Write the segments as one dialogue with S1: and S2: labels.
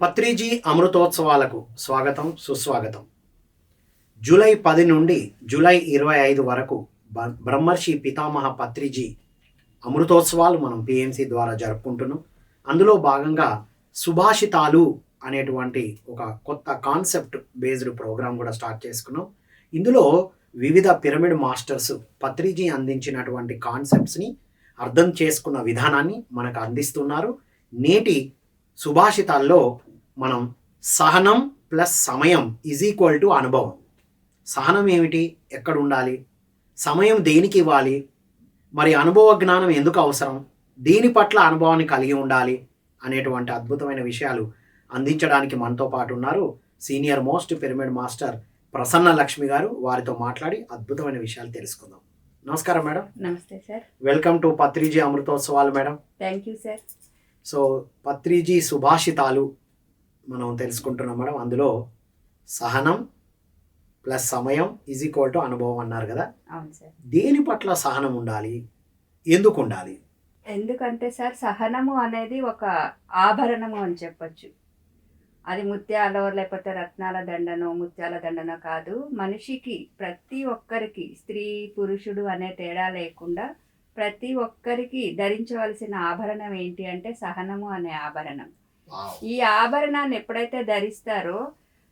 S1: పత్రిజీ అమృతోత్సవాలకు స్వాగతం సుస్వాగతం. జూలై పది నుండి జూలై ఇరవై ఐదు వరకు బ్రహ్మర్షి పితామహ పత్రిజీ అమృతోత్సవాలు మనం పిఎంసి ద్వారా జరుపుకుంటున్నాం. అందులో భాగంగా సుభాషితాలు అనేటువంటి ఒక కొత్త కాన్సెప్ట్ బేస్డ్ ప్రోగ్రాం కూడా స్టార్ట్ చేసుకున్నాం. ఇందులో వివిధ పిరమిడ్ మాస్టర్స్ పత్రిజీ అందించినటువంటి కాన్సెప్ట్స్ని అర్థం చేసుకున్న విధానాన్ని మనకు అందిస్తున్నారు. నేటి సుభాషితాల్లో మనం సహనం ప్లస్ సమయం ఈజ్ ఈక్వల్ టు అనుభవం. సహనం ఏమిటి? ఎక్కడ ఉండాలి? సమయం దేనికి ఇవ్వాలి? మరి అనుభవ జ్ఞానం ఎందుకు అవసరం? దీని పట్ల అనుభవాన్ని కలిగి ఉండాలి అనేటువంటి అద్భుతమైన విషయాలు అందించడానికి మనతో పాటు ఉన్నారు senior most pyramid master Prasanna Lakshmi garu. వారితో మాట్లాడి అద్భుతమైన విషయాలు తెలుసుకుందాం. నమస్కారం మేడం.
S2: నమస్తే sir.
S1: Welcome to Patriji అమృతోత్సవాలు madam.
S2: Thank you sir.
S1: So Patriji సుభాషితాలు మనం తెలుసుకుంటున్నాం మేడం. అందులో సహనం ప్లస్ సమయం ఈజ్ ఈక్వల్ టు అనుభవం అన్నారు కదా.
S2: అవును సార్.
S1: దేని పట్ల సహనం ఉండాలి? ఎందుకు ఉండాలి?
S2: ఎందుకంటే సార్ సహనము అనేది ఒక ఆభరణము అని చెప్పొచ్చు. అది ముత్యాలో లేకపోతే రత్నాల దండనో ముత్యాల దండనో కాదు. మనిషికి ప్రతి ఒక్కరికి స్త్రీ పురుషుడు అనే తేడా లేకుండా ప్రతి ఒక్కరికి ధరించవలసిన ఆభరణం ఏంటి అంటే సహనము అనే ఆభరణం. ఈ ఆభరణాన్ని ఎప్పుడైతే ధరిస్తారో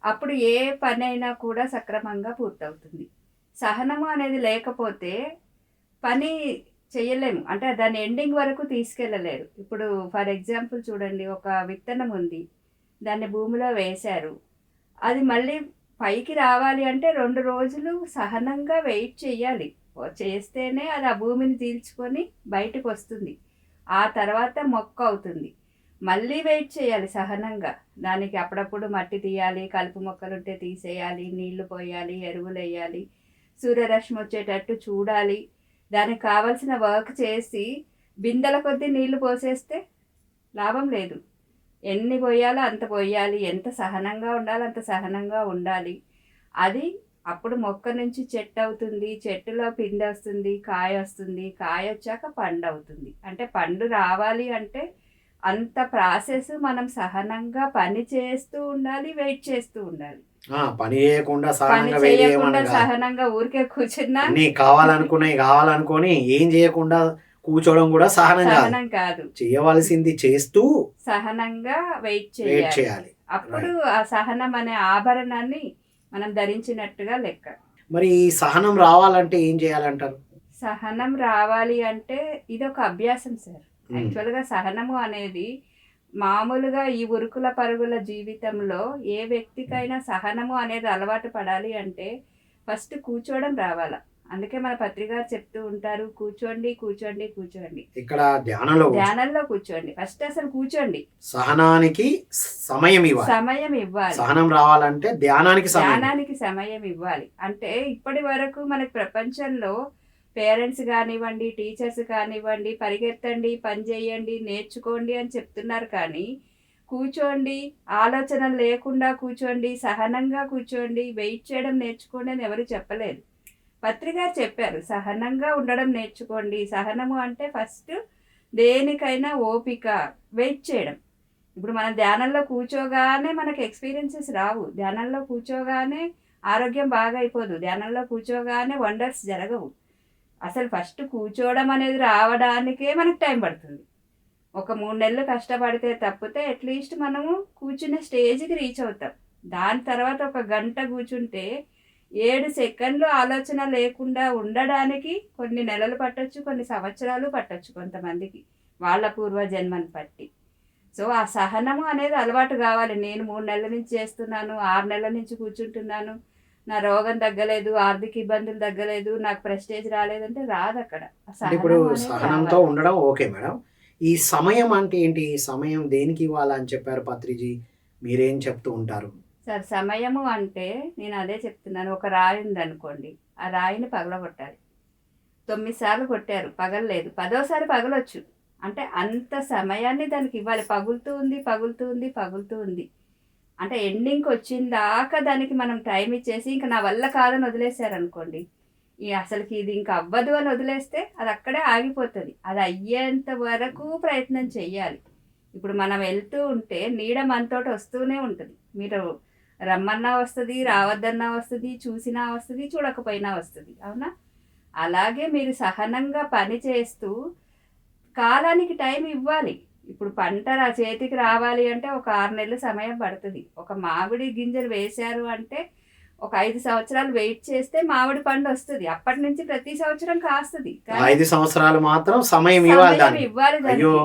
S2: అప్పుడు ఏ పనైనా కూడా సక్రమంగా పూర్తవుతుంది. సహనము అనేది లేకపోతే పని చేయలేము అంటే దాని ఎండింగ్ వరకు తీసుకెళ్ళలేరు. ఇప్పుడు ఫర్ ఎగ్జాంపుల్ చూడండి ఒక విత్తనం ఉంది. దాన్ని భూమిలో వేశారు. అది మళ్ళీ పైకి రావాలి అంటే రెండు రోజులు సహనంగా వెయిట్ చేయాలి చేస్తేనే అది ఆ భూమిని తీల్చుకొని బయటకు వస్తుంది. ఆ తర్వాత మొక్క అవుతుంది. మళ్ళీ వెయిట్ చేయాలి సహనంగా. దానికి అప్పుడప్పుడు మట్టి తీయాలి కలుపు మొక్కలు ఉంటే తీసేయాలి నీళ్ళు పోయాలి ఎరువులు వేయాలి సూర్యరశ్మి వచ్చేటట్టు చూడాలి. దానికి కావలసిన వర్క్ చేసి బిందెల కొద్దీ నీళ్ళు పోసేస్తే లాభం లేదు. ఎన్ని పోయాలో అంత పోయాలి. ఎంత సహనంగా ఉండాలో అంత సహనంగా ఉండాలి. అది అప్పుడు మొక్క నుంచి చెట్టు అవుతుంది. చెట్టులో పిండి వస్తుంది కాయ వస్తుంది. కాయ వచ్చాక పండు అవుతుంది. అంటే పండు రావాలి అంటే అంత ప్రాసెస్ మనం సహనంగా పని చేస్తూ ఉండాలి వెయిట్ చేస్తూ ఉండాలి.
S1: పని చేయకుండా సహనంగా
S2: సహనంగా ఊరికే కూర్చున్నా
S1: కావాలనుకున్నాయి కావాలనుకొని ఏం చేయకుండా కూర్చోవడం కూడా సహనం కాదు. చేయవలసింది చేస్తూ
S2: సహనంగా వెయిట్
S1: వెయిట్
S2: చేయాలి. అప్పుడు ఆ సహనం అనే ఆభరణాన్ని మనం ధరించినట్టుగా లెక్క.
S1: మరి ఈ సహనం రావాలంటే ఏం చేయాలంటారు?
S2: సహనం రావాలి అంటే ఇది ఒక అభ్యాసం సార్. యాక్చువల్గా సహనము అనేది మామూలుగా ఈ ఉరుకుల పరుగుల జీవితంలో ఏ వ్యక్తికైనా సహనము అనేది అలవాటు పడాలి అంటే ఫస్ట్ కూర్చోవడం రావాలా. అందుకే మన పత్రిక చెప్తూ ఉంటారు కూర్చోండి కూర్చోండి కూర్చోండి.
S1: ఇక్కడ ధ్యానంలో
S2: ధ్యానంలో కూర్చోండి. ఫస్ట్ అసలు కూర్చోండి.
S1: సహనానికి సమయం ఇవ్వాలి.
S2: సమయం ఇవ్వాలి.
S1: సహనం రావాలంటే ధ్యానానికి
S2: ధ్యానానికి సమయం ఇవ్వాలి. అంటే ఇప్పటి వరకు మనకి ప్రపంచంలో పేరెంట్స్ కానివ్వండి టీచర్స్ కానివ్వండి పరిగెత్తండి పని చేయండి నేర్చుకోండి అని చెప్తున్నారు కానీ కూర్చోండి ఆలోచన లేకుండా కూర్చోండి సహనంగా కూర్చోండి వెయిట్ చేయడం నేర్చుకోండి అని ఎవరు చెప్పలేదు. పత్రిక చెప్పారు సహనంగా ఉండడం నేర్చుకోండి. సహనము అంటే ఫస్ట్ దేనికైనా ఓపిక వెయిట్ చేయడం. ఇప్పుడు మనం ధ్యానంలో కూర్చోగానే మనకు ఎక్స్పీరియన్సెస్ రావు. ధ్యానంలో కూర్చోగానే ఆరోగ్యం బాగా అయిపోదు. ధ్యానంలో కూర్చోగానే వండర్స్ జరగవు. అసలు ఫస్ట్ కూర్చోవడం అనేది రావడానికే మనకు టైం పడుతుంది. ఒక మూడు నెలలు కష్టపడితే తప్పితే అట్లీస్ట్ మనము కూర్చునే స్టేజ్కి రీచ్ అవుతాం. దాని తర్వాత ఒక గంట కూర్చుంటే ఏడు సెకండ్లు ఆలోచన లేకుండా ఉండడానికి కొన్ని నెలలు పట్టొచ్చు కొన్ని సంవత్సరాలు పట్టొచ్చు కొంతమందికి. వాళ్ళ పూర్వజన్మని బట్టి. సో ఆ సహనము అనేది అలవాటు కావాలి. నేను మూడు నెలల నుంచి చేస్తున్నాను ఆరు నెలల నుంచి కూర్చుంటున్నాను. నా రోగం తగ్గలేదు ఆర్థిక ఇబ్బందులు తగ్గలేదు నాకు ప్రెస్టేజ్ రాలేదంటే రాదు అక్కడ.
S1: ఇప్పుడు సహనంతో. ఉండడం ఓకే మేడం. ఈ సమయం అంటే ఏంటి? సమయం దేనికి ఇవ్వాలని చెప్పారు పత్రిజీ? మీరేం చెప్తూ ఉంటారు?
S2: సార్ సమయము అంటే నేను అదే చెప్తున్నాను. ఒక రాయి ఉందనుకోండి ఆ రాయిని పగలగొట్టాలి. తొమ్మిది సార్లు కొట్టారు పగలలేదు. పదోసారి పగలొచ్చు. అంటే అంత సమయాన్ని దానికి ఇవ్వాలి. పగులుతూ ఉంది పగులుతూ ఉంది పగులుతూ ఉంది. అంటే ఎండింగ్కి వచ్చిన దాకా దానికి మనం టైం ఇచ్చేసి ఇంకా నా వల్ల కాదని వదిలేశారనుకోండి. ఈ అసలుకి ఇది ఇంకా అవ్వదు అని వదిలేస్తే అది అక్కడే ఆగిపోతుంది. అది అయ్యేంత వరకు ప్రయత్నం చెయ్యాలి. ఇప్పుడు మనం వెళ్తూ ఉంటే నీడ మనతోటి వస్తూనే ఉంటుంది. మీరు రమ్మన్నా వస్తుంది రావద్దన్నా వస్తుంది చూసినా వస్తుంది చూడకపోయినా వస్తుంది. అవునా? అలాగే మీరు సహనంగా పని చేస్తూ కాలానికి టైం ఇవ్వాలి. ఇప్పుడు పంట చేతికి రావాలి అంటే ఒక ఆరు నెలలు సమయం పడుతుంది. ఒక మామిడి గింజలు వేశారు అంటే ఒక ఐదు సంవత్సరాలు వెయిట్ చేస్తే మామిడి పండు వస్తుంది. అప్పటి నుంచి ప్రతి సంవత్సరం కాస్తుంది.
S1: ఐదు సంవత్సరాలు మాత్రం సమయం ఇవ్వాలి
S2: ఇవ్వాలి.
S1: అయ్యో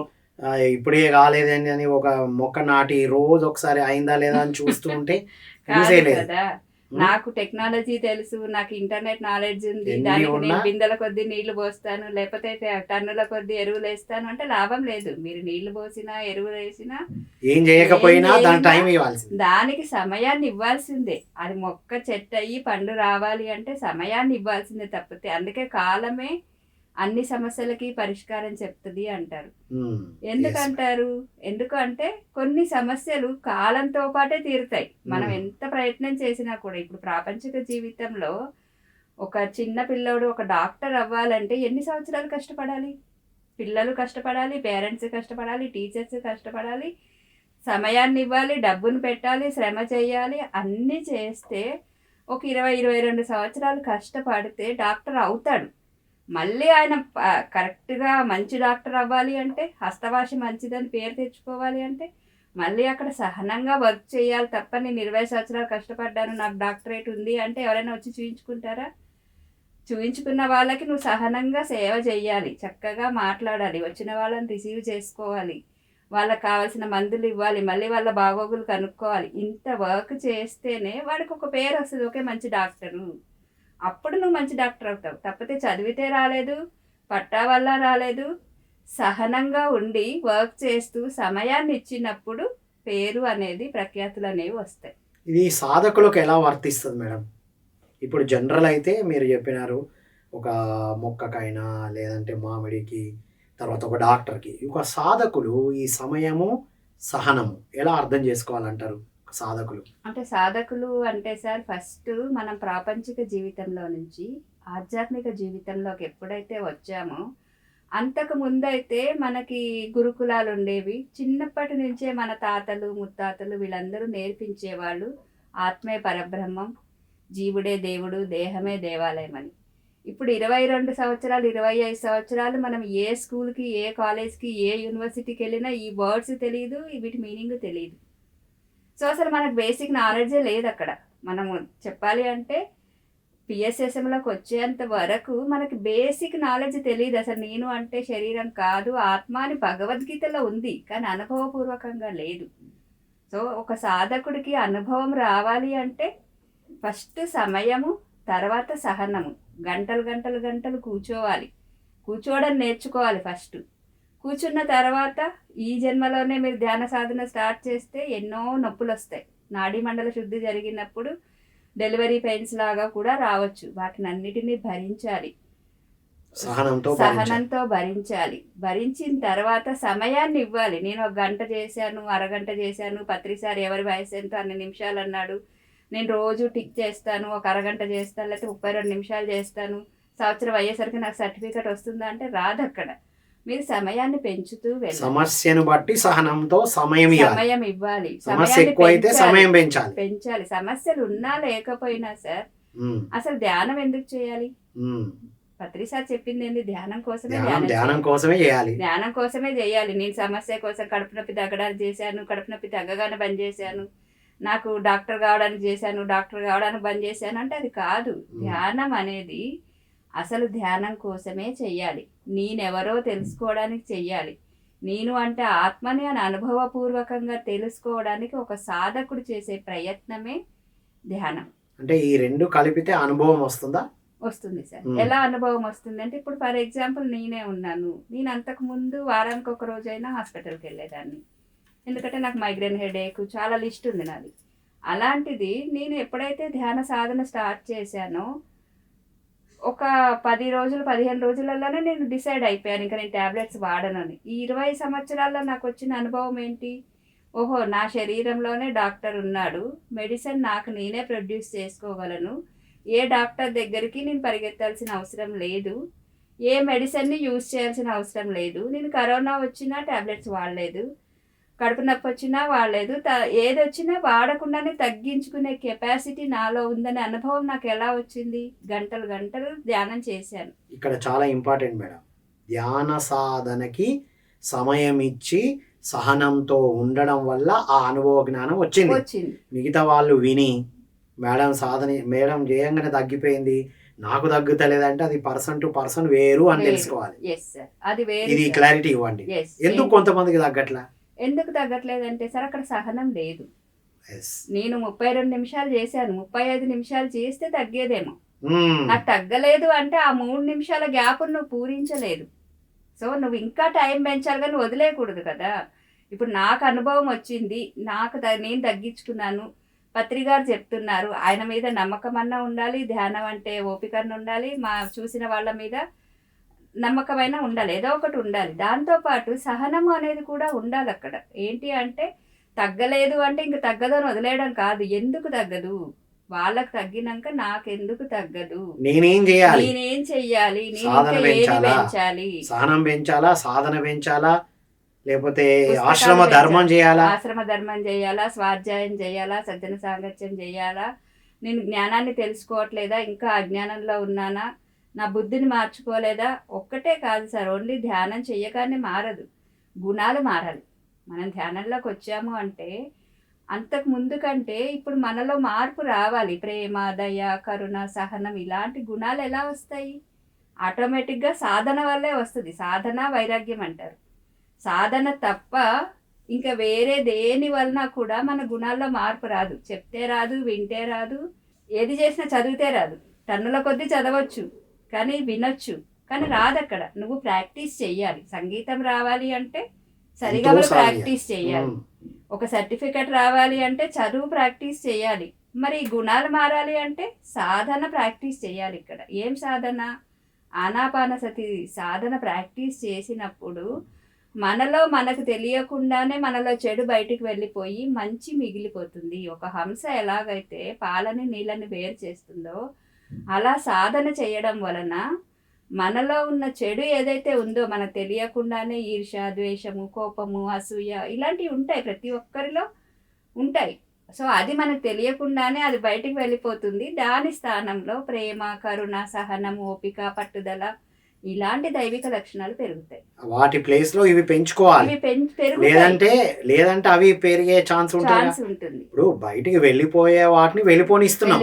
S1: ఇప్పుడే కాలేదండి అని ఒక మొక్క నాటి రోజు ఒకసారి అయిందా లేదా అని చూస్తూ ఉంటే
S2: కాదు? నాకు టెక్నాలజీ తెలుసు నాకు ఇంటర్నెట్ నాలెడ్జ్ ఉంది దానికి? నేను బిందెల కొద్ది నీళ్ళు పోస్తాను లేకపోతే టన్నుల కొద్ది ఎరువులు వేస్తాను అంటే లాభం లేదు. మీరు నీళ్ళు పోసినా ఎరువులు వేసినా
S1: ఏం చేయకపోయినా
S2: దానికి సమయాన్ని ఇవ్వాల్సిందే. అది మొక్క చెట్టు అయ్యి పండు రావాలి అంటే సమయాన్ని ఇవ్వాల్సిందే తప్పితే. అందుకే కాలమే అన్ని సమస్యలకి పరిష్కారం చెప్తుంది అంటారు.
S1: ఉమ్,
S2: ఎందుకంటారు? ఎందుకంటే కొన్ని సమస్యలు కాలంతో పాటే తీరుతాయి. మనం
S1: మ్మ్.
S2: ఎంత ప్రయత్నం చేసినా కూడా ఇప్పుడు ప్రాపంచిక జీవితంలో ఒక చిన్న పిల్లోడు ఒక డాక్టర్ అవ్వాలంటే ఎన్ని సంవత్సరాలు కష్టపడాలి? పిల్లలు కష్టపడాలి పేరెంట్స్ కష్టపడాలి టీచర్స్ కష్టపడాలి సమయాన్ని ఇవ్వాలి డబ్బును పెట్టాలి శ్రమ చేయాలి అన్నీ చేస్తే ఒక ఇరవై ఇరవై రెండు సంవత్సరాలు కష్టపడితే డాక్టర్ అవుతాడు. మళ్ళీ ఆయన కరెక్ట్గా మంచి డాక్టర్ అవ్వాలి అంటే హస్తభాష మంచిదని పేరు తెచ్చుకోవాలి అంటే మళ్ళీ అక్కడ సహనంగా వర్క్ చేయాలి తప్ప నేను ఇరవై సంవత్సరాలు కష్టపడ్డాను నాకు డాక్టరేట్ ఉంది అంటే ఎవరైనా వచ్చి చూయించుకుంటారా? చూయించుకున్న వాళ్ళకి నువ్వు సహనంగా సేవ చేయాలి చక్కగా మాట్లాడాలి వచ్చిన వాళ్ళని రిసీవ్ చేసుకోవాలి వాళ్ళకి కావాల్సిన మందులు ఇవ్వాలి మళ్ళీ వాళ్ళ బాగోగులు కనుక్కోవాలి. ఇంత వర్క్ చేస్తేనే వాడికి ఒక పేరు వస్తుంది ఒకే మంచి డాక్టరు. అప్పుడు నువ్వు మంచి డాక్టర్ అవుతావు. తప్పితే చదివితే రాలేదు పట్టా వల్ల రాలేదు. సహనంగా ఉండి వర్క్ చేస్తూ సమయాన్ని ఇచ్చినప్పుడు పేరు అనేది ప్రఖ్యాతులు అనేవి వస్తాయి.
S1: ఇది సాధకులకు ఎలా వర్తిస్తుంది మేడం? ఇప్పుడు జనరల్ అయితే మీరు చెప్పినారు ఒక మొక్కకైనా లేదంటే మామిడికి తర్వాత ఒక డాక్టర్కి. ఒక సాధకులు ఈ సమయము సహనము ఎలా అర్థం చేసుకోవాలంటారు? సాధకులు.
S2: అంటే సాధకులు అంటే సార్ ఫస్ట్ మనం ప్రాపంచిక జీవితంలో నుంచి ఆధ్యాత్మిక జీవితంలోకి ఎప్పుడైతే వచ్చామో అంతకు ముందైతే మనకి గురుకులాలు ఉండేవి. చిన్నప్పటి నుంచే మన తాతలు ముత్తాతలు వీళ్ళందరూ నేర్పించేవాళ్ళు ఆత్మే పరబ్రహ్మం జీవుడే దేవుడు దేహమే దేవాలయం అని. ఇప్పుడు ఇరవై రెండు సంవత్సరాలు ఇరవై ఐదు సంవత్సరాలు మనం ఏ స్కూల్కి ఏ కాలేజ్కి ఏ యూనివర్సిటీకి వెళ్ళినా ఈ వర్డ్స్ తెలియదు వీటి మీనింగ్ తెలియదు సో అసలు మనకు బేసిక్ నాలెడ్జే లేదు అక్కడ. మనము చెప్పాలి అంటే పిఎస్ఎస్ఎంలోకి వచ్చేంత వరకు మనకి బేసిక్ నాలెడ్జ్ తెలియదు అసలు నేను అంటే శరీరం కాదు ఆత్మ అని భగవద్గీతలో ఉంది కానీ అనుభవపూర్వకంగా లేదు. సో ఒక సాధకుడికి అనుభవం రావాలి అంటే ఫస్ట్ సమయము తర్వాత సహనము. గంటలు గంటలు గంటలు కూర్చోవాలి. కూర్చోవడం నేర్చుకోవాలి ఫస్ట్. కూర్చున్న తర్వాత ఈ జన్మలోనే మీరు ధ్యాన సాధన స్టార్ట్ చేస్తే ఎన్నో నొప్పులు వస్తాయి నాడీ మండల శుద్ధి జరిగినప్పుడు డెలివరీ పెయిన్స్ లాగా కూడా రావచ్చు. వాటిని అన్నిటినీ భరించాలి.
S1: సహనంతో భరించాలి.
S2: సహనంతో భరించాలి. భరించిన తర్వాత సమయాన్ని ఇవ్వాలి. నేను ఒక గంట చేశాను అరగంట చేశాను పత్రిసారి ఎవరి వయసు ఎంతో అన్ని నిమిషాలు అన్నాడు. నేను రోజు టిక్ చేస్తాను ఒక అరగంట చేస్తాను లేకపోతే ముప్పై రెండు నిమిషాలు చేస్తాను. సంవత్సరం అయ్యేసరికి నాకు సర్టిఫికెట్ వస్తుందా అంటే రాదు అక్కడ మీరు సమయాన్ని పెంచుతూ
S1: సమస్యను బట్టి సహనంతో సమయం ఇవ్వాలి.
S2: సమయం ఇవ్వాలి.
S1: సమస్య
S2: సమయాన్ని
S1: ఎక్కువ అయితే
S2: పెంచాలి.
S1: సమయం పెంచాలి.
S2: పెంచాలి. సమస్యలు ఉన్నా లేకపోయినా సార్ అసలు ధ్యానం ఎందుకు చేయాలి?
S1: ఉమ్.
S2: పత్రి సార్ చెప్పింది ఏంది? ధ్యానం కోసమే
S1: ధ్యానం. కోసమే చేయాలి.
S2: ధ్యానం కోసమే చేయాలి. నేను సమస్య కోసం కడుపు నొప్పి తగ్గడానికి చేశాను కడుపు నొప్పి తగ్గగానే బంద్ చేశాను. నాకు డాక్టర్ కావడానికి చేశాను డాక్టర్ కావడానికి బంద్ చేశాను. అంటే అది కాదు. ధ్యానం అనేది అసలు ధ్యానం కోసమే చెయ్యాలి. నేనెవరో తెలుసుకోవడానికి చెయ్యాలి. నేను అంటే ఆత్మని అని అనుభవపూర్వకంగా తెలుసుకోవడానికి ఒక సాధకుడు చేసే ప్రయత్నమే ధ్యానం.
S1: అంటే ఈ రెండు కలిపితే అనుభవం వస్తుందా?
S2: వస్తుంది సార్. ఎలా అనుభవం వస్తుంది అంటే ఇప్పుడు ఫర్ ఎగ్జాంపుల్ నేనే ఉన్నాను. నేను అంతకు ముందు వారానికి ఒక రోజైనా హాస్పిటల్కి వెళ్ళేదాన్ని. ఎందుకంటే నాకు మైగ్రేన్ హెడేక్ చాలా లిస్ట్ ఉంది నాది. అలాంటిది నేను ఎప్పుడైతే ధ్యాన సాధన స్టార్ట్ చేశానో ఒక పది రోజులు పదిహేను రోజులలోనే నేను డిసైడ్ అయిపోయాను. ఇంకా నేను ట్యాబ్లెట్స్ వాడనని. ఈ ఇరవై సంవత్సరాల్లో నాకు వచ్చిన అనుభవం ఏంటి? ఓహో నా శరీరంలోనే డాక్టర్ ఉన్నాడు. మెడిసిన్ నాకు నేనే ప్రొడ్యూస్ చేసుకోగలను. ఏ డాక్టర్ దగ్గరికి నేను పరిగెత్తాల్సిన అవసరం లేదు. ఏ మెడిసిన్ని యూజ్ చేయాల్సిన అవసరం లేదు. నేను కరోనా వచ్చినా ట్యాబ్లెట్స్ వాడలేదు. కడుపు నొప్పి వచ్చినా వాడలేదు. త- ఏది వచ్చినా వాడకుండానే తగ్గించుకునే కెపాసిటీ నాలో ఉందనే అనుభవం నాకు ఎలా వచ్చింది? గంటలు గంటలు ధ్యానం చేశాను.
S1: ఇక్కడ చాలా ఇంపార్టెంట్ మేడం. ధ్యాన సాధనకి సమయం ఇచ్చి సహనంతో ఉండడం వల్ల ఆ అనుభవ జ్ఞానం వచ్చింది.
S2: వచ్చింది.
S1: మిగతా వాళ్ళు విని మేడం సాధన మేడం చేయంగానే తగ్గిపోయింది. నాకు తగ్గుతలేదంటే అది పర్సన్ టు పర్సన్ వేరు అని. తెలుసుకోవాలి.
S2: అది
S1: ఇది. క్లారిటీ ఇవ్వండి. ఎందుకు కొంతమందికి తగ్గట్లా?
S2: ఎందుకు తగ్గట్లేదంటే సార్ అక్కడ సహనం లేదు. నేను ముప్పై రెండు నిమిషాలు చేశాను. ముప్పై ఐదు నిమిషాలు చేస్తే తగ్గేదేమో. నాకు తగ్గలేదు అంటే ఆ మూడు నిమిషాల గ్యాప్ నువ్వు పూరించలేదు. సో నువ్వు ఇంకా టైం పెంచాలి కానీ వదిలేయకూడదు కదా. ఇప్పుడు నాకు అనుభవం వచ్చింది. నాకు నేను తగ్గించుకున్నాను. పత్రి గారు చెప్తున్నారు. ఆయన మీద నమ్మకం అన్నా ఉండాలి ధ్యానం అంటే ఓపికన్న ఉండాలి. మా చూసిన వాళ్ళ మీద నమ్మకమైన ఉండాలి. ఏదో ఒకటి ఉండాలి. దాంతోపాటు సహనము అనేది కూడా ఉండాలి అక్కడ. ఏంటి అంటే తగ్గలేదు అంటే ఇంక తగ్గదని వదిలేయడం కాదు. ఎందుకు తగ్గదు? వాళ్ళకి తగ్గినాక నాకెందుకు తగ్గదు?
S1: నేనేం చేయాలి?
S2: నేనేం చెయ్యాలి?
S1: సాధన పెంచాలా? సహనం పెంచాలా? సాధన పెంచాలా? లేకపోతే ఆశ్రమ? ధర్మం చేయాలా?
S2: ఆశ్రమ ధర్మం చేయాలా? స్వాధ్యాయం చేయాలా? సజ్జన సాంగత్యం చేయాలా? నేను జ్ఞానాన్ని తెలుసుకోవట్లేదా? ఇంకా అజ్ఞానంలో ఉన్నానా? నా బుద్ధిని మార్చుకోలేదా? ఒక్కటే కాదు సార్ ఓన్లీ ధ్యానం చెయ్యగానే మారదు గుణాలు మారాలి. మనం ధ్యానంలోకి వచ్చాము అంటే అంతకు ముందు కంటే ఇప్పుడు మనలో మార్పు రావాలి. ప్రేమ దయ కరుణ సహనం ఇలాంటి గుణాలు ఎలా వస్తాయి? ఆటోమేటిక్గా సాధన వల్లే వస్తుంది. సాధన వైరాగ్యం అంటారు. సాధన తప్ప ఇంకా వేరే దేని వలన కూడా మన గుణాల్లో మార్పు రాదు. చెప్తే రాదు వింటే రాదు ఏది చేసినా చదివితే రాదు. టన్నుల కొద్దీ చదవచ్చు. కానీ వినొచ్చు. కానీ రాదు అక్కడ నువ్వు ప్రాక్టీస్ చెయ్యాలి. సంగీతం రావాలి అంటే సరిగా. ప్రాక్టీస్ చెయ్యాలి.
S1: ఉమ్.
S2: ఒక సర్టిఫికెట్ రావాలి అంటే చదువు ప్రాక్టీస్ చేయాలి మరి గుణాలు మారాలి అంటే సాధన ప్రాక్టీస్ చేయాలి ఇక్కడ. ఏం సాధన? ఆనాపాన సతి సాధన ప్రాక్టీస్ చేసినప్పుడు మనలో మనకు తెలియకుండానే మనలో చెడు బయటికి వెళ్ళిపోయి మంచి మిగిలిపోతుంది. ఒక హంస ఎలాగైతే పాలని నీళ్ళని వేరు చేస్తుందో అలా సాధన చేయడం వలన మనలో ఉన్న చెడు ఏదైతే ఉందో మనకు తెలియకుండానే ఈర్ష ద్వేషము కోపము అసూయ ఇలాంటివి ఉంటాయి. ప్రతి ఒక్కరిలో ఉంటాయి. సో అది మనకు తెలియకుండానే అది బయటికి వెళ్ళిపోతుంది. దాని స్థానంలో ప్రేమ కరుణ సహనం ఓపిక పట్టుదల ఇలాంటి దైవిక లక్షణాలు పెరుగుతాయి.
S1: వాటి ప్లేస్లో ఇవి పెంచుకోవాలి. లేదంటే లేదంటే అవి పెరిగే ఛాన్స్ ఉంటుంది? ఇప్పుడు బయటికి వెళ్ళిపోయే వాటిని వెళ్ళిపోనిస్తున్నాం.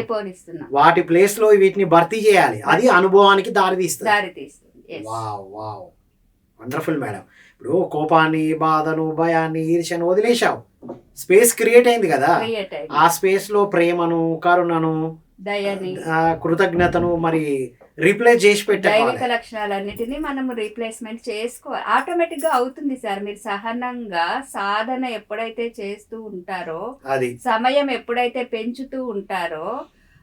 S1: వాటి ప్లేస్లో వీటిని భర్తీ చేయాలి. అది అనుభవానికి దారి తీస్తుంది
S2: దారి తీస్తుంది.
S1: వావ్ వావ్ వండర్ఫుల్ మేడం ఇప్పుడు కోపాన్ని బాధను భయాన్ని ఈర్ష్యను వదిలేశావు. స్పేస్ క్రియేట్ అయింది కదా. ఆ స్పేస్లో ప్రేమను కరుణను కృతజ్ఞతను మరి రీప్లేస్ చేసి
S2: దైవిక
S1: పెట్టాలి
S2: లక్షణాలన్నిటినీ మనము రీప్లేస్మెంట్ చేసుకోవాలి. ఆటోమేటిక్గా అవుతుంది సార్. మీరు సహనంగా సాధన ఎప్పుడైతే చేస్తూ ఉంటారో
S1: అది.
S2: సమయం ఎప్పుడైతే పెంచుతూ ఉంటారో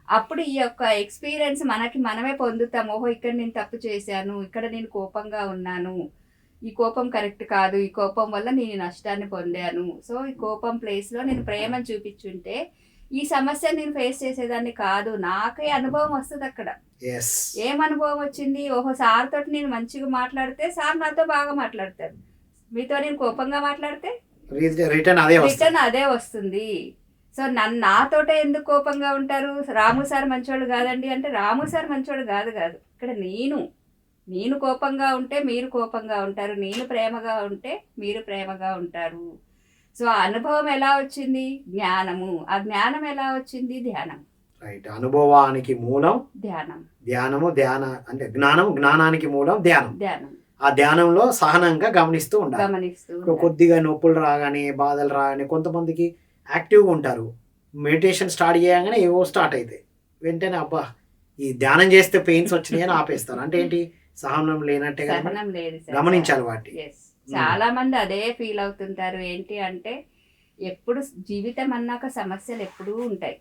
S2: అప్పుడు ఈ యొక్క ఎక్స్పీరియన్స్ మనకి మనమే పొందుతాం. ఓహో ఇక్కడ నేను తప్పు చేశాను. ఇక్కడ నేను కోపంగా ఉన్నాను. ఈ కోపం కరెక్ట్ కాదు. ఈ కోపం వల్ల నేను నష్టాన్ని పొందాను. సో ఈ కోపం ప్లేస్లో నేను ప్రేమను చూపించుంటే ఈ సమస్య నేను ఫేస్ చేసేదాన్ని కాదు. నాకే అనుభవం వస్తుంది అక్కడ. ఏం అనుభవం వచ్చింది? ఓహో సార్ తోటి నేను మంచిగా మాట్లాడితే సార్ నాతో బాగా మాట్లాడతారు. మీతో నేను కోపంగా మాట్లాడితే?
S1: రిటర్న్ అదే వస్తుంది.
S2: రిటర్న్ అదే వస్తుంది. సో నన్ను నాతోటే ఎందుకు కోపంగా ఉంటారు? రాము సార్ మంచోడు కాదండి అంటే రాము సార్ మంచోడు కాదు కాదు. ఇక్కడ నేను నేను కోపంగా ఉంటే మీరు కోపంగా ఉంటారు. నేను ప్రేమగా ఉంటే మీరు ప్రేమగా ఉంటారు. సో ఆ అనుభవం ఎలా వచ్చింది? జ్ఞానము. ఆ జ్ఞానం ఎలా వచ్చింది? ధ్యానం.
S1: రైట్. అనుభవానికి మూలం
S2: ధ్యానం.
S1: ధ్యానము ధ్యాన అంటే జ్ఞానం జ్ఞానానికి మూలం ధ్యానం.
S2: ధ్యానం.
S1: ఆ ధ్యానంలో సహనంగా గమనిస్తూ ఉండాలి.
S2: గమనిస్తూ.
S1: కొద్దిగా నొప్పులు రాగానే బాధలు రాగానే కొంతమందికి యాక్టివ్గా ఉంటారు. మెడిటేషన్ స్టార్ట్ చేయగానే ఏవో స్టార్ట్ అవుతాయి వెంటనే అబ్బా ఈ ధ్యానం చేస్తే పెయిన్స్ వచ్చినాయి అని ఆపేస్తారు. అంటే ఏంటి? సహనం లేనట్టే. గమనించాలి వాటి.
S2: చాలా మంది అదే ఫీల్ అవుతుంటారు. ఏంటి అంటే ఎప్పుడు జీవితం అన్నాక సమస్యలు ఎప్పుడూ ఉంటాయి.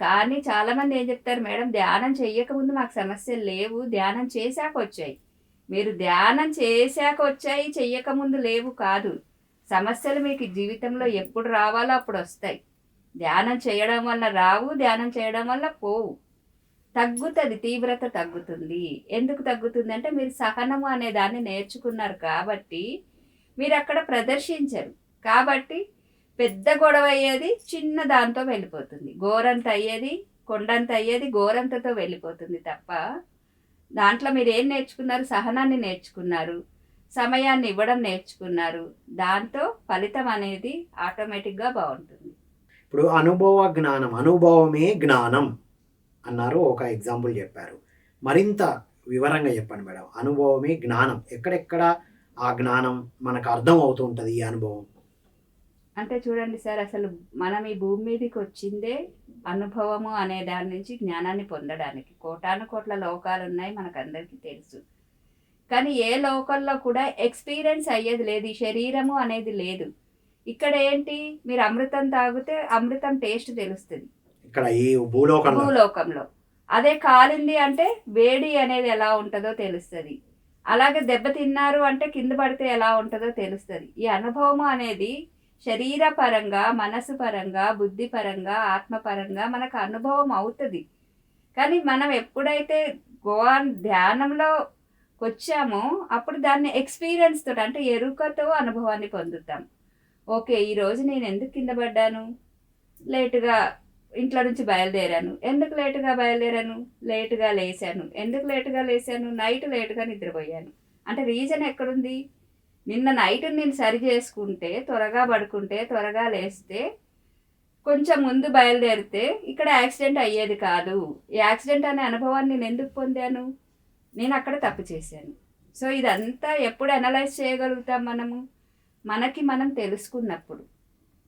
S2: కానీ చాలా మంది ఏం చెప్తారు మేడం ధ్యానం చేయకముందు మాకు సమస్యలు లేవు. ధ్యానం చేశాక వచ్చాయి. మీరు ధ్యానం చేశాక వచ్చాయి చెయ్యకముందు లేవు కాదు. సమస్యలు మీకు జీవితంలో ఎప్పుడు రావాలో అప్పుడు వస్తాయి. ధ్యానం చేయడం వల్ల రావు ధ్యానం చేయడం వల్ల పోవు. తగ్గుతుంది తీవ్రత తగ్గుతుంది. ఎందుకు తగ్గుతుంది అంటే మీరు సహనము అనే దాన్ని నేర్చుకున్నారు కాబట్టి మీరు అక్కడ ప్రదర్శించరు. కాబట్టి పెద్ద గొడవ అయ్యేది చిన్న దాంతో వెళ్ళిపోతుంది. గోరంత అయ్యేది కొండంత అయ్యేది గోరంతతో వెళ్ళిపోతుంది తప్ప దాంట్లో మీరు ఏం నేర్చుకున్నారు? సహనాన్ని నేర్చుకున్నారు. సమయాన్ని ఇవ్వడం నేర్చుకున్నారు. దాంతో ఫలితం అనేది ఆటోమేటిక్గా బాగుంటుంది.
S1: ఇప్పుడు అనుభవ జ్ఞానం అనుభవమే జ్ఞానం. అన్నారు. ఒక ఎగ్జాంపుల్ చెప్పారు. మరింత వివరంగా చెప్పండి మేడం. అనుభవమే జ్ఞానం. ఎక్కడెక్కడ ఆ జ్ఞానం మనకు అర్థం అవుతూ ఉంటుంది ఈ అనుభవం?
S2: అంటే చూడండి సార్ అసలు మనం ఈ భూమి మీదకి వచ్చిందే అనుభవము అనే దాని నుంచి జ్ఞానాన్ని పొందడానికి. కోటాను కోట్ల లోకాలు ఉన్నాయి మనకందరికీ తెలుసు. కానీ ఏ లోకల్లో కూడా ఎక్స్పీరియన్స్ అయ్యేది లేదు. ఈ శరీరము అనేది లేదు. ఇక్కడ ఏంటి? మీరు అమృతం తాగితే అమృతం టేస్ట్ తెలుస్తుంది.
S1: ఇక్కడ ఈ భూలోకంలో?
S2: భూలోకంలో. అదే కాలింది అంటే వేడి అనేది ఎలా ఉంటుందో తెలుస్తుంది. అలాగే దెబ్బ తిన్నారు అంటే కింద పడితే ఎలా ఉంటుందో తెలుస్తుంది. ఈ అనుభవము అనేది శరీర పరంగా మనసు పరంగా బుద్ధి పరంగా ఆత్మపరంగా మనకు అనుభవం అవుతుంది. కానీ మనం ఎప్పుడైతే గోవా ధ్యానంలో వచ్చామో అప్పుడు దాన్ని ఎక్స్పీరియన్స్ తోటి అంటే ఎరుకతో అనుభవాన్ని పొందుతాం. ఓకే ఈరోజు నేను ఎందుకు కింద పడ్డాను? లేటుగా ఇంట్లో నుంచి బయలుదేరాను. ఎందుకు లేటుగా బయలుదేరాను? లేటుగా లేచాను. ఎందుకు లేటుగా లేచాను? నైట్ లేటుగా నిద్రపోయాను. అంటే రీజన్ ఎక్కడుంది? నిన్న నైట్ నేను సరి చేసుకుంటే త్వరగా పడుకుంటే త్వరగా లేస్తే కొంచెం ముందు బయలుదేరితే ఇక్కడ యాక్సిడెంట్ అయ్యేది కాదు. ఈ యాక్సిడెంట్ అనే అనుభవాన్ని నేను ఎందుకు పొందాను? నేను అక్కడ తప్పు చేశాను. సో ఇదంతా ఎప్పుడు అనలైజ్ చేయగలుగుతాం మనము? మనకి మనం తెలుసుకున్నప్పుడు.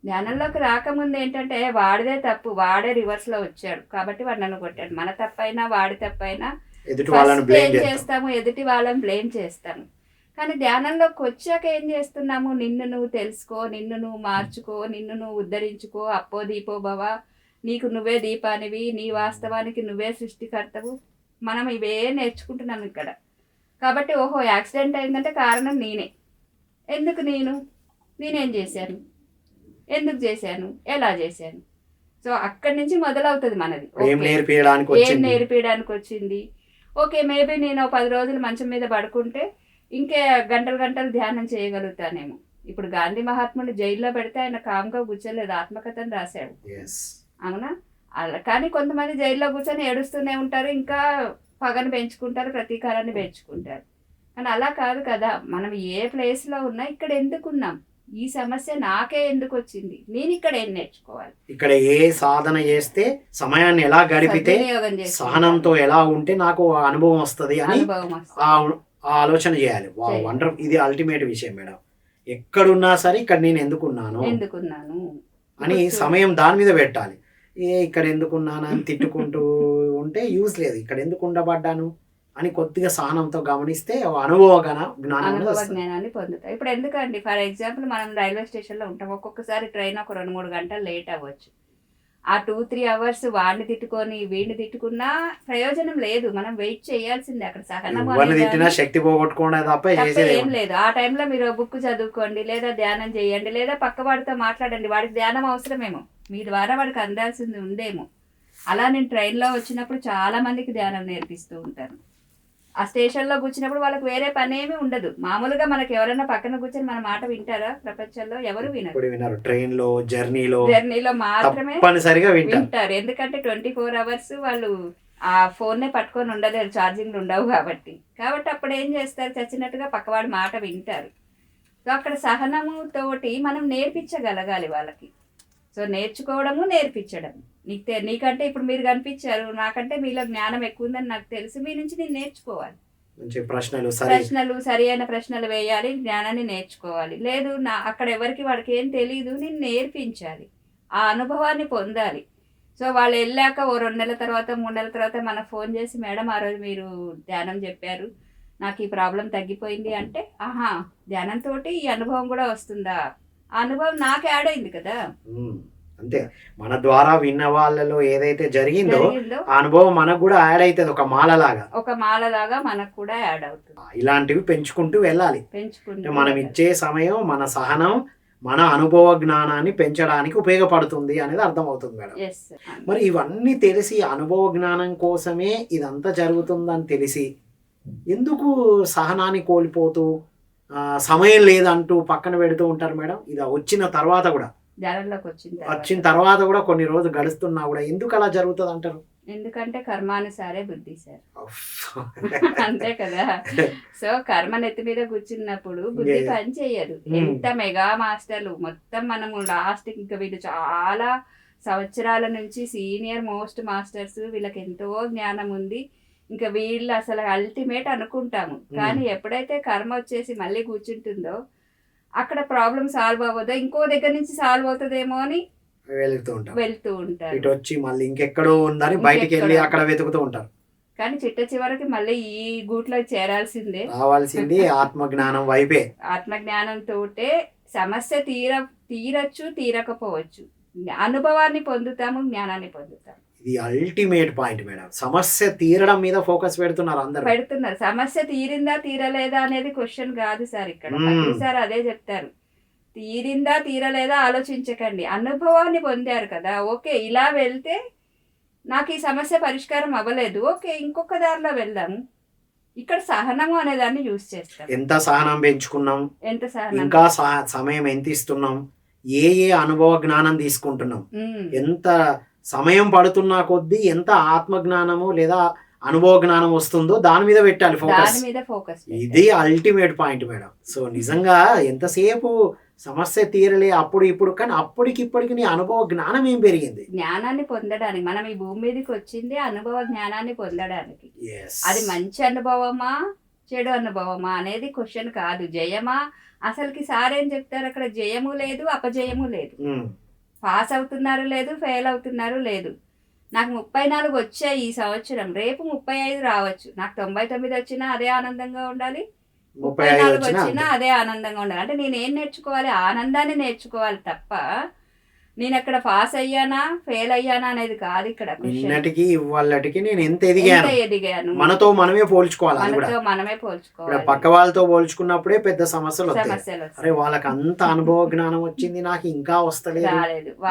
S2: ధ్యానంలోకి రాకముందు ఏంటంటే వాడిదే తప్పు వాడే రివర్స్లో వచ్చాడు. కాబట్టి వాడు నన్ను కొట్టాడు. మన తప్పైనా వాడి తప్పైనా
S1: బ్లేమ్
S2: చేస్తాము? ఎదుటి వాళ్ళని బ్లేమ్ చేస్తాము. కానీ ధ్యానంలోకి వచ్చాక ఏం చేస్తున్నాము? నిన్ను నువ్వు తెలుసుకో నిన్ను నువ్వు మార్చుకో నిన్ను నువ్వు ఉద్ధరించుకో. అప్పో దీపో భవ నీకు నువ్వే దీపానివి నీ వాస్తవానికి నువ్వే సృష్టికర్తవు. మనం ఇవే నేర్చుకుంటున్నాం ఇక్కడ. కాబట్టి ఓహో యాక్సిడెంట్ అయిందంటే కారణం నేనే. ఎందుకు నేను? నేనేం చేశాను? ఎందుకు చేశాను? ఎలా చేశాను? సో అక్కడి నుంచి మొదలవుతుంది మనది.
S1: ఏం. నేర్పించడానికి
S2: ఏం
S1: వచ్చింది?
S2: నేర్పించడానికి వచ్చింది? ఓకే మేబీ నేను పది రోజులు మంచం మీద పడుకుంటే ఇంకే గంటలు గంటలు ధ్యానం చేయగలుగుతానేమో. ఇప్పుడు గాంధీ మహాత్ముడు జైల్లో పెడితే ఆయన కామ్గా కూర్చోలేదు ఆత్మకథను రాశాడు. అవునా? అలా కానీ కొంతమంది జైల్లో కూర్చొని ఏడుస్తూనే ఉంటారు ఇంకా పగను పెంచుకుంటారు ప్రతీకారాన్ని పెంచుకుంటారు. కానీ అలా కాదు కదా మనం ఏ ప్లేస్లో ఉన్నా ఇక్కడ ఎందుకున్నాం? ఈ సమస్య నాకే ఎందుకు వచ్చింది? నేను ఇక్కడ ఏం నేర్చుకోవాలి?
S1: ఇక్కడ ఏ సాధన చేస్తే సమయాన్ని ఎలా గడిపితే. సహనంతో ఎలా ఉంటే నాకు ఆ అనుభవం వస్తుంది అని ఆలోచన చేయాలి. వండర్ ఇది అల్టిమేట్ విషయం మేడం. ఎక్కడున్నా సరే ఇక్కడ నేను ఎందుకున్నాను?
S2: ఎందుకున్నాను?
S1: అని సమయం దాని మీద పెట్టాలి. ఏ ఇక్కడ ఎందుకున్నాను అని తిట్టుకుంటూ ఉంటే యూస్ లేదు. ఇక్కడ ఎందుకు ఉండబడ్డాను? అని కొద్దిగా సహనంతో గమనిస్తే ఓ అనుభవ జ్ఞానం అనేది
S2: అనుభవ
S1: వస్తుంది.
S2: జ్ఞానాన్ని పొందుతాయి. ఇప్పుడు ఎందుకండి? ఫర్ ఎగ్జాంపుల్ మనం రైల్వే స్టేషన్లో ఉంటాం. ఒక్కొక్కసారి ట్రైన్ ఒక రెండు మూడు గంటలు లేట్ అవ్వచ్చు. ఆ టూ త్రీ అవర్స్ వాడిని తిట్టుకొని వీడిని తిట్టుకున్నా ప్రయోజనం లేదు. మనం వెయిట్ చేయాల్సిందే అక్కడ సహనం
S1: శక్తి పోగొట్టుకోవడం తప్ప
S2: ఏం లేదు. ఆ టైంలో మీరు బుక్ చదువుకోండి లేదా ధ్యానం చేయండి లేదా పక్క వాడితో మాట్లాడండి. వాడికి ధ్యానం అవసరమేమో. మీ ద్వారా వాడికి అందాల్సింది ఉందేమో. అలా నేను ట్రైన్లో వచ్చినప్పుడు చాలా మందికి ధ్యానం నేర్పిస్తూ ఉంటాను. ఆ స్టేషన్లో కూర్చున్నప్పుడు వాళ్ళకి వేరే పని ఏమీ ఉండదు. మామూలుగా మనకి ఎవరైనా పక్కన కూర్చొని మన మాట వింటారా ప్రపంచంలో? ఎవరు వినరు.
S1: విన్నారు ట్రైన్లో జర్నీలో
S2: జర్నీలో మాత్రమే
S1: తప్పనిసరిగా వింటారు.
S2: ఎందుకంటే ట్వంటీ ఫోర్ అవర్స్ వాళ్ళు ఆ ఫోన్నే పట్టుకొని ఉండలేరు. ఛార్జింగ్లు ఉండవు కాబట్టి. కాబట్టి అప్పుడు ఏం చేస్తారు? చచ్చినట్టుగా పక్కవాడి మాట వింటారు. సో అక్కడ సహనము తోటి మనం నేర్పించగలగాలి వాళ్ళకి. సో నేర్చుకోవడము నేర్పించడం నీకు తె- నీకంటే ఇప్పుడు మీరు కనిపించారు నాకంటే మీలో జ్ఞానం ఎక్కువ ఉందని నాకు తెలుసు మీ నుంచి నేను నేర్చుకోవాలి.
S1: ప్రశ్నలు
S2: ప్రశ్నలు సరి అయిన ప్రశ్నలు వేయాలి జ్ఞానాన్ని నేర్చుకోవాలి. లేదు నా అక్కడ ఎవరికి వాడికి ఏం తెలియదు నేను నేర్పించాలి. ఆ అనుభవాన్ని పొందాలి. సో వాళ్ళు వెళ్ళాక ఓ రెండు నెలల తర్వాత మూడు నెలల తర్వాత మన ఫోన్ చేసి మేడం ఆ రోజు మీరు ధ్యానం చెప్పారు నాకు ఈ ప్రాబ్లం తగ్గిపోయింది అంటే ఆహా ధ్యానంతో ఈ అనుభవం కూడా వస్తుందా? ఆ అనుభవం నాకు యాడ్ అయింది కదా?
S1: అంతే. మన ద్వారా విన్న వాళ్ళలో ఏదైతే జరిగిందో ఆ అనుభవం మనకు కూడా యాడ్ అవుతుంది ఒక మాలలాగా.
S2: ఒక మాలలాగా మనకు కూడా యాడ్ అవుతుంది.
S1: ఇలాంటివి పెంచుకుంటూ వెళ్ళాలి.
S2: పెంచుకుంటూ
S1: మనం ఇచ్చే సమయం మన సహనం మన అనుభవ జ్ఞానాన్ని పెంచడానికి ఉపయోగపడుతుంది అనేది అర్థమవుతుంది మేడం. మరి ఇవన్నీ తెలిసి అనుభవ జ్ఞానం కోసమే ఇదంతా జరుగుతుందని తెలిసి ఎందుకు సహనాన్ని కోల్పోతూ ఆ, సమయం లేదంటూ పక్కన పెడుతూ ఉంటారు మేడం? ఇది వచ్చిన తర్వాత కూడా.
S2: ధ్యానంలోకి వచ్చిన
S1: వచ్చిన
S2: తర్వాత
S1: కూడా కొన్ని రోజులు గడుస్తున్నా కూడా ఎందుకు అలా జరుగుతుంది అంటారు
S2: ఎందుకంటే కర్మానుసారే బుద్ధి సార్. అంతే కదా. సో కర్మ నెత్తి మీద కూర్చున్నప్పుడు బుద్ధి. పని చేయదు.
S1: Hmm.
S2: ఎంత మెగా మాస్టర్లు. మొత్తం మనము లాస్ట్ ఇంకా వీళ్ళు చాలా సంవత్సరాల నుంచి సీనియర్ మోస్ట్ మాస్టర్స్ వీళ్ళకి ఎంతో జ్ఞానం ఉంది. ఇంకా వీళ్ళు అసలు అల్టిమేట్ అనుకుంటాము. కానీ ఎప్పుడైతే కర్మ వచ్చేసి మళ్ళీ కూర్చుంటుందో అక్కడ ప్రాబ్లం సాల్వ్ అవ్వదో. ఇంకో దగ్గర నుంచి సాల్వ్ అవుతుందేమో అని
S1: వెళుతూ ఉంటారు.
S2: వెళ్తూ ఉంటారు.
S1: ఇటు వచ్చి మళ్ళీ ఇంకెక్కడో ఉందని బయటికి వెళ్ళి. అక్కడ వెతుకుతూ ఉంటారు.
S2: కానీ చిట్ట చివరికి మళ్ళీ ఈ గూట్లో చేరాల్సిందే.
S1: రావాల్సింది ఆత్మ జ్ఞానం వైపే.
S2: ఆత్మజ్ఞానంతో సమస్య తీర తీరచ్చు తీరకపోవచ్చు. అనుభవాన్ని పొందుతాము జ్ఞానాన్ని పొందుతాము.
S1: ఇది అల్టిమేట్ పాయింట్ మేడం సమస్య తీరడం మీద ఫోకస్ పెడుతున్నారు అందరు.
S2: పెడుతున్నారు. సమస్య తీరిందా తీరలేదా అనేది క్వశ్చన్ కాదు సార్ ఇక్కడ. పత్రి సార్ అదే చెప్తారు. తీరిందా తీరలేదా ఆలోచించకండి. అనుభవాన్ని పొందారు కదా. ఓకే ఇలా వెళ్తే నాకు ఈ సమస్య పరిష్కారం అవ్వలేదు. ఓకే ఇంకొక దారిలో వెళ్దాము. ఇక్కడ సహనము అనే దాన్ని యూజ్ చేస్తాం.
S1: ఎంత సహనం పెంచుకున్నాం?
S2: ఎంత సహనం?
S1: ఇంకా సమయం ఎంత ఇస్తున్నాం? ఏ ఏ అనుభవ జ్ఞానం తీసుకుంటున్నాం?
S2: మ్మ్.
S1: ఎంత సమయం పడుతున్నా కొద్దీ ఎంత ఆత్మ జ్ఞానము లేదా అనుభవ జ్ఞానం వస్తుందో దాని మీద పెట్టాలి ఫోకస్.
S2: దాని మీద ఫోకస్
S1: ఇది అల్టిమేట్ పాయింట్ మేడం. సో నిజంగా ఎంతసేపు సమస్య తీరలే అప్పుడు ఇప్పుడు కానీ అప్పటికి ఇప్పటికి నీ అనుభవ జ్ఞానం ఏం పెరిగింది?
S2: జ్ఞానాన్ని పొందడానికి మనం ఈ భూమి మీదకి వచ్చింది అనుభవ జ్ఞానాన్ని పొందడానికి. అది మంచి అనుభవమా చెడు అనుభవమా అనేది క్వశ్చన్ కాదు. జయమా? అసలుకి సార్ ఏం చెప్తారు? అక్కడ జయము లేదు అపజయము లేదు.
S1: ఉమ్,
S2: పాస్ అవుతున్నారు లేదు ఫెయిల్ అవుతున్నారు లేదు. నాకు ముప్పై నాలుగు వచ్చాయి ఈ సంవత్సరం. రేపు ముప్పై ఐదు రావచ్చు. నాకు తొంభై తొమ్మిది వచ్చినా అదే ఆనందంగా ఉండాలి.
S1: ముప్పై
S2: నాలుగు
S1: వచ్చినా
S2: వచ్చినా అదే ఆనందంగా ఉండాలి. అంటే నేను ఏం నేర్చుకోవాలి? ఆనందాన్ని నేర్చుకోవాలి తప్ప నేను అక్కడ పాస్ అయ్యానా ఫెయిల్ అయ్యానా అనేది కాదు ఇక్కడ
S1: నిన్నటికి ఇవాళటికి నేను ఎంత ఎదిగాను?
S2: ఎదిగాను?
S1: మనతో మనమే పోల్చుకోవాలి
S2: మనతో మనమే పోల్చుకోవాలి.
S1: పక్క వాళ్ళతో పోల్చుకున్నప్పుడే పెద్ద సమస్యలు అరే. వాళ్ళకి అంత అనుభవ జ్ఞానం వచ్చింది నాకు ఇంకా వస్తలేదు.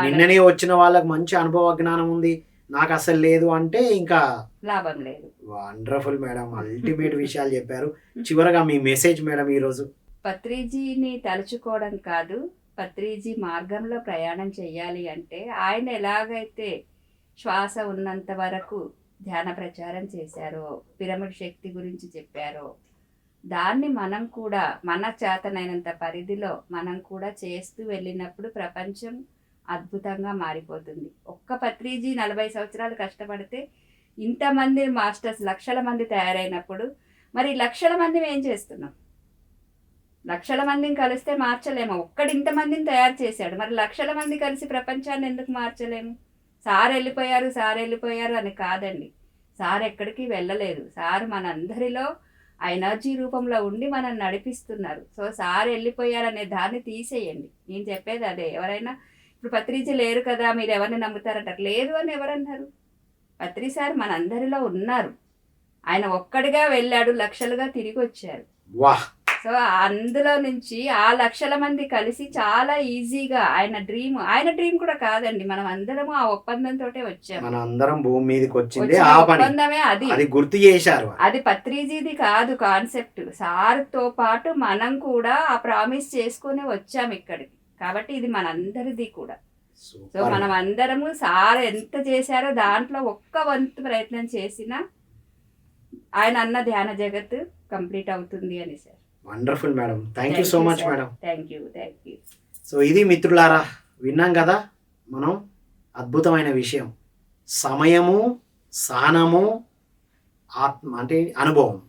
S1: నిన్ననే వచ్చిన వాళ్ళకి మంచి అనుభవ జ్ఞానం ఉంది నాకు అసలు లేదు అంటే ఇంకా
S2: లాభం లేదు.
S1: వండర్ఫుల్ మేడం అల్టిమేట్ విషయాలు చెప్పారు. చివరగా మీ మెసేజ్ మేడం ఈ రోజు
S2: పత్రిజీని తలుచుకోవడం కాదు పత్రిజీ మార్గంలో ప్రయాణం చేయాలి అంటే ఆయన ఎలాగైతే శ్వాస ఉన్నంత వరకు ధ్యాన ప్రచారం చేశారో పిరమిడ్ శక్తి గురించి చెప్పారో దాన్ని మనం కూడా మన చేతనైనంత పరిధిలో మనం కూడా చేస్తూ వెళ్ళినప్పుడు ప్రపంచం అద్భుతంగా మారిపోతుంది. ఒక్క పత్రిజీ నలభై సంవత్సరాలు కష్టపడితే ఇంతమంది మాస్టర్స్ లక్షల మంది తయారైనప్పుడు మరి లక్షల మంది ఏం చేస్తున్నాం? లక్షల మందిని కలిస్తే మార్చలేము. ఒక్కడు ఇంతమందిని తయారు చేశాడు. మరి లక్షల మంది కలిసి ప్రపంచాన్ని ఎందుకు మార్చలేము? సార్ వెళ్ళిపోయారు సార్ వెళ్ళిపోయారు అని కాదండి. సార్ ఎక్కడికి వెళ్ళలేదు. సార్ మనందరిలో ఆ ఎనర్జీ రూపంలో ఉండి మనం నడిపిస్తున్నారు. సో సార్ వెళ్ళిపోయారనే దాన్ని తీసేయండి. నేను చెప్పేది అదే. ఎవరైనా ఇప్పుడు పత్రిజీ లేరు కదా మీరు ఎవరిని నమ్ముతారంటారు? లేదు అని ఎవరన్నారు? పత్రి సార్ మనందరిలో ఉన్నారు. ఆయన ఒక్కడిగా వెళ్ళాడు లక్షలుగా తిరిగి వచ్చారు
S1: వాహ్!
S2: సో అందులో నుంచి ఆ లక్షల మంది కలిసి చాలా ఈజీగా ఆయన డ్రీమ్ ఆయన డ్రీమ్ కూడా కాదండి. మనం అందరము ఆ ఒప్పందంతో వచ్చాము.
S1: మన అందరం భూమి మీదకి వచ్చింది ఆ
S2: ఒప్పందమే అది.
S1: అది గుర్తు చేశారు
S2: అది పత్రిజీది కాదు కాన్సెప్ట్. సార్తో పాటు మనం కూడా ఆ ప్రామిస్ చేసుకుని వచ్చాము ఇక్కడికి. కాబట్టి ఇది మనందరిది కూడా. సో మనం అందరము సార్ ఎంత చేశారో దాంట్లో ఒక్క వంతు ప్రయత్నం చేసినా ఆయన అన్న ధ్యాన జగత్ కంప్లీట్ అవుతుంది అని sir.
S1: Wonderful madam thank you so much madam
S2: thank you thank you
S1: so ఇది మిత్రులారా విన్నాం కదా? మనం అద్భుతమైన విషయం. సమయము సహనము ఆత్మ అంటే అనుభవం.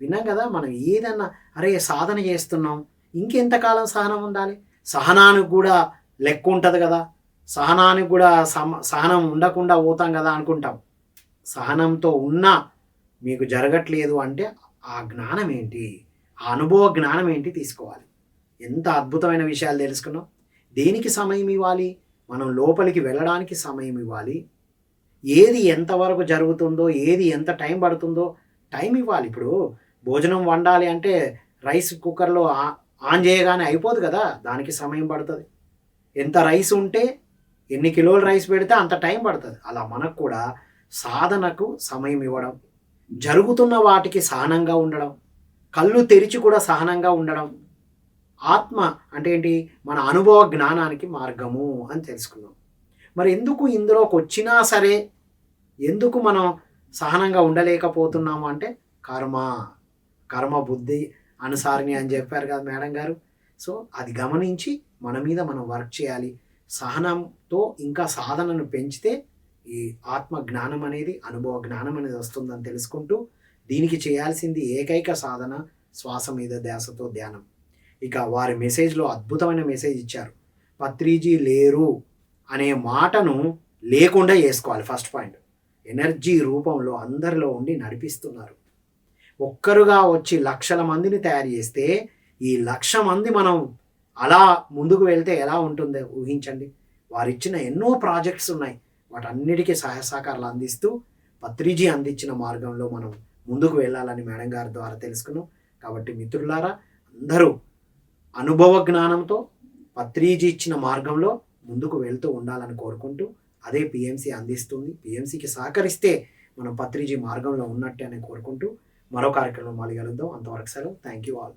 S1: విన్నాం కదా? మనం ఏదన్నా అరే సాధన చేస్తున్నాం. ఇంకెంతకాలం సహనం ఉండాలి? సహనానికి కూడా లెక్క ఉంటుంది కదా? సహనానికి కూడా సమ సహనం ఉండకుండా పోతాం కదా అనుకుంటాం. సహనంతో ఉన్నా మీకు జరగట్లేదు అంటే ఆ జ్ఞానం ఏంటి? ఆ అనుభవ జ్ఞానం ఏంటి తీసుకోవాలి. ఎంత అద్భుతమైన విషయాలు తెలుసుకున్నాం. దేనికి సమయం ఇవ్వాలి? మనం లోపలికి వెళ్ళడానికి సమయం ఇవ్వాలి. ఏది ఎంతవరకు జరుగుతుందో ఏది ఎంత టైం పడుతుందో టైం ఇవ్వాలి. ఇప్పుడు భోజనం వండాలి అంటే రైస్ కుక్కర్లో ఆన్ చేయగానే అయిపోదు కదా దానికి సమయం పడుతుంది. ఎంత రైస్ ఉంటే ఎన్ని కిలోల రైస్ పెడితే అంత టైం పడుతుంది. అలా మనకు కూడా సాధనకు సమయం ఇవ్వడం జరుగుతున్న వాటికి సహనంగా ఉండడం కళ్ళు తెరిచి కూడా సహనంగా ఉండడం ఆత్మ అంటే ఏంటి? మన అనుభవ జ్ఞానానికి మార్గము అని తెలుసుకున్నాం. మరి ఎందుకు ఇందులోకి వచ్చినా సరే ఎందుకు మనం సహనంగా ఉండలేకపోతున్నాము అంటే కర్మ కర్మ బుద్ధి అనుసారిని అని చెప్పారు కదా మేడం గారు. సో అది గమనించి మన మీద మనం వర్క్ చేయాలి. సహనంతో ఇంకా సాధనను పెంచితే ఈ ఆత్మ జ్ఞానం అనేది అనుభవ జ్ఞానం అనేది వస్తుందని తెలుసుకుంటూ దీనికి చేయాల్సింది ఏకైక సాధన శ్వాస మీద ధ్యాసతో ధ్యానం. ఇక వారి మెసేజ్లో అద్భుతమైన మెసేజ్ ఇచ్చారు. పత్రిజీ లేరు అనే మాటను లేకుండా చేసుకోవాలి ఫస్ట్ పాయింట్. ఎనర్జీ రూపంలో అందరిలో ఉండి నడిపిస్తున్నారు. ఒక్కరుగా వచ్చి లక్షల మందిని తయారు చేస్తే ఈ లక్ష మంది మనం అలా ముందుకు వెళ్తే ఎలా ఉంటుందో ఊహించండి. వారిచ్చిన ఎన్నో ప్రాజెక్ట్స్ ఉన్నాయి. వాటన్నిటికీ సహాయ సహకారాలు అందిస్తూ పత్రిజీ అందించిన మార్గంలో మనం ముందుకు వెళ్ళాలని మేడం గారి ద్వారా తెలుసుకున్నాం. కాబట్టి మిత్రులారా అందరూ అనుభవ జ్ఞానంతో పత్రిజీ ఇచ్చిన మార్గంలో ముందుకు వెళ్తూ ఉండాలని కోరుకుంటూ అదే పిఎంసి అందిస్తుంది. పిఎంసికి సహకరిస్తే మనం పత్రిజీ మార్గంలో ఉన్నట్టే అని కోరుకుంటూ మరో కార్యక్రమం మళ్ళీ కలుద్దాం. అంతవరకు సెలవు. Thank you all.